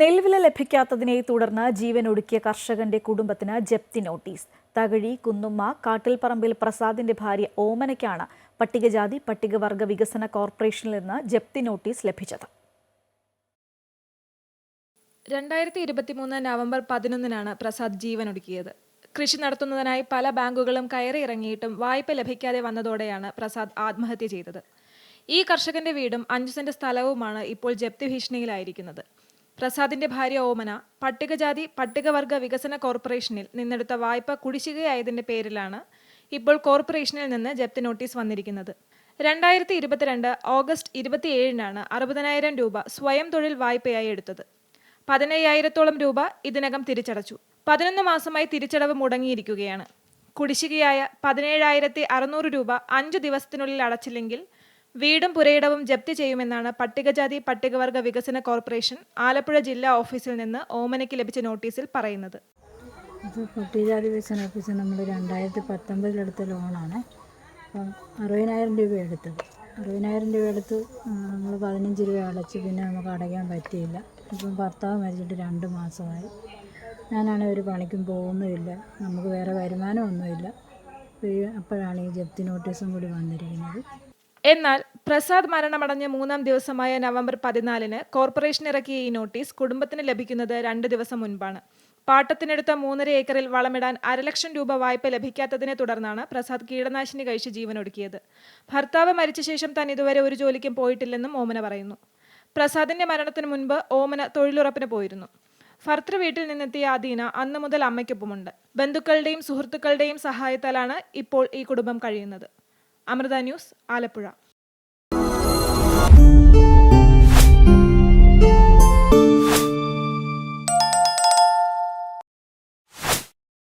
നെൽവില ലഭിക്കാത്തതിനെ തുടർന്ന് ജീവൻ ഒടുക്കിയ കർഷകന്റെ കുടുംബത്തിന് ജപ്തി നോട്ടീസ്. തകഴി കുന്നുമ്മ കാട്ടിൽപറമ്പിൽ പ്രസാദിന്റെ ഭാര്യ ഓമനയ്ക്കാണ് പട്ടികജാതി പട്ടികവർഗ വികസന കോർപ്പറേഷനിൽ നിന്ന് ജപ്തി നോട്ടീസ് ലഭിച്ചത്. രണ്ടായിരത്തി ഇരുപത്തിമൂന്ന് നവംബർ പതിനൊന്നിനാണ് പ്രസാദ് ജീവനൊടുക്കിയത് കൃഷി നടത്തുന്നതിനായി പല ബാങ്കുകളും കയറി ഇറങ്ങിയിട്ടും വായ്പ ലഭിക്കാതെ വന്നതോടെയാണ് പ്രസാദ് ആത്മഹത്യ ചെയ്തത്. ഈ കർഷകന്റെ വീടും അഞ്ചു സെന്റ് സ്ഥലവുമാണ് ഇപ്പോൾ ജപ്തി ഭീഷണിയിലായിരിക്കുന്നത്. പ്രസാദിന്റെ ഭാര്യ ഓമന പട്ടികജാതി പട്ടികവർഗ വികസന കോർപ്പറേഷനിൽ നിന്നെടുത്ത വായ്പ കുടിശ്ശികയായതിന്റെ പേരിലാണ് ഇപ്പോൾ കോർപ്പറേഷനിൽ നിന്ന് ജപ്തി നോട്ടീസ് വന്നിരിക്കുന്നത്. രണ്ടായിരത്തി ഇരുപത്തിരണ്ട് ഓഗസ്റ്റ് ഇരുപത്തിയേഴിനാണ് അറുപതിനായിരം രൂപ സ്വയം തൊഴിൽ വായ്പയായി എടുത്തത്. പതിനയ്യായിരത്തോളം രൂപ ഇതിനകം തിരിച്ചടച്ചു. പതിനൊന്ന് മാസമായി തിരിച്ചടവ് മുടങ്ങിയിരിക്കുകയാണ്. കുടിശ്ശികയായ പതിനേഴായിരത്തി അറുന്നൂറ് രൂപ അഞ്ച് ദിവസത്തിനുള്ളിൽ അടച്ചില്ലെങ്കിൽ വീടും പുരയിടവും ജപ്തി ചെയ്യുമെന്നാണ് പട്ടികജാതി പട്ടികവർഗ വികസന കോർപ്പറേഷൻ ആലപ്പുഴ ജില്ലാ ഓഫീസിൽ നിന്ന് ഓമനയ്ക്ക് ലഭിച്ച നോട്ടീസിൽ പറയുന്നത്. ഇത് പട്ടികജാതി വികസന ഓഫീസ് നമ്മൾ രണ്ടായിരത്തി പത്തൊമ്പതിലെടുത്ത ലോണാണ്. അപ്പം അറുപതിനായിരം രൂപ എടുത്തത്. അറുപതിനായിരം രൂപ എടുത്ത് നമ്മൾ പതിനഞ്ച് രൂപ അടച്ച് പിന്നെ നമുക്ക് അടയ്ക്കാൻ പറ്റിയില്ല. ഇപ്പം ഭർത്താവ് മരിച്ചിട്ട് രണ്ട് മാസമായി. ഞാനാണെങ്കിൽ ഒരു പണിക്കും പോകുന്നുമില്ല. നമുക്ക് വേറെ വരുമാനമൊന്നുമില്ല. അപ്പോഴാണ് ഈ ജപ്തി നോട്ടീസും കൂടി വന്നിരിക്കുന്നത്. എന്നാൽ പ്രസാദ് മരണമടഞ്ഞ മൂന്നാം ദിവസമായ നവംബർ പതിനാലിന് കോർപ്പറേഷൻ ഇറക്കിയ ഈ നോട്ടീസ് കുടുംബത്തിന് ലഭിക്കുന്നത് രണ്ട് ദിവസം മുൻപാണ്. പാട്ടത്തിനെടുത്ത മൂന്നര ഏക്കറിൽ വളമിടാൻ അരലക്ഷം രൂപ വായ്പ ലഭിക്കാത്തതിനെ തുടർന്നാണ് പ്രസാദ് കീടനാശിനി കഴിച്ച് ജീവനൊടുക്കിയത്. ഭർത്താവ് മരിച്ച ശേഷം താൻ ഇതുവരെ ഒരു ജോലിക്കും പോയിട്ടില്ലെന്നും ഓമന പറയുന്നു. പ്രസാദിന്റെ മരണത്തിന് മുൻപ് ഓമന തൊഴിലുറപ്പിന് പോയിരുന്നു. ഭർത്തൃ വീട്ടിൽ നിന്നെത്തിയ അദീന അന്നു മുതൽ അമ്മയ്ക്കൊപ്പമുണ്ട്. ബന്ധുക്കളുടെയും സുഹൃത്തുക്കളുടെയും സഹായത്താലാണ് ഇപ്പോൾ ഈ കുടുംബം കഴിയുന്നത്. അമൃത ന്യൂസ് ആലപ്പുഴ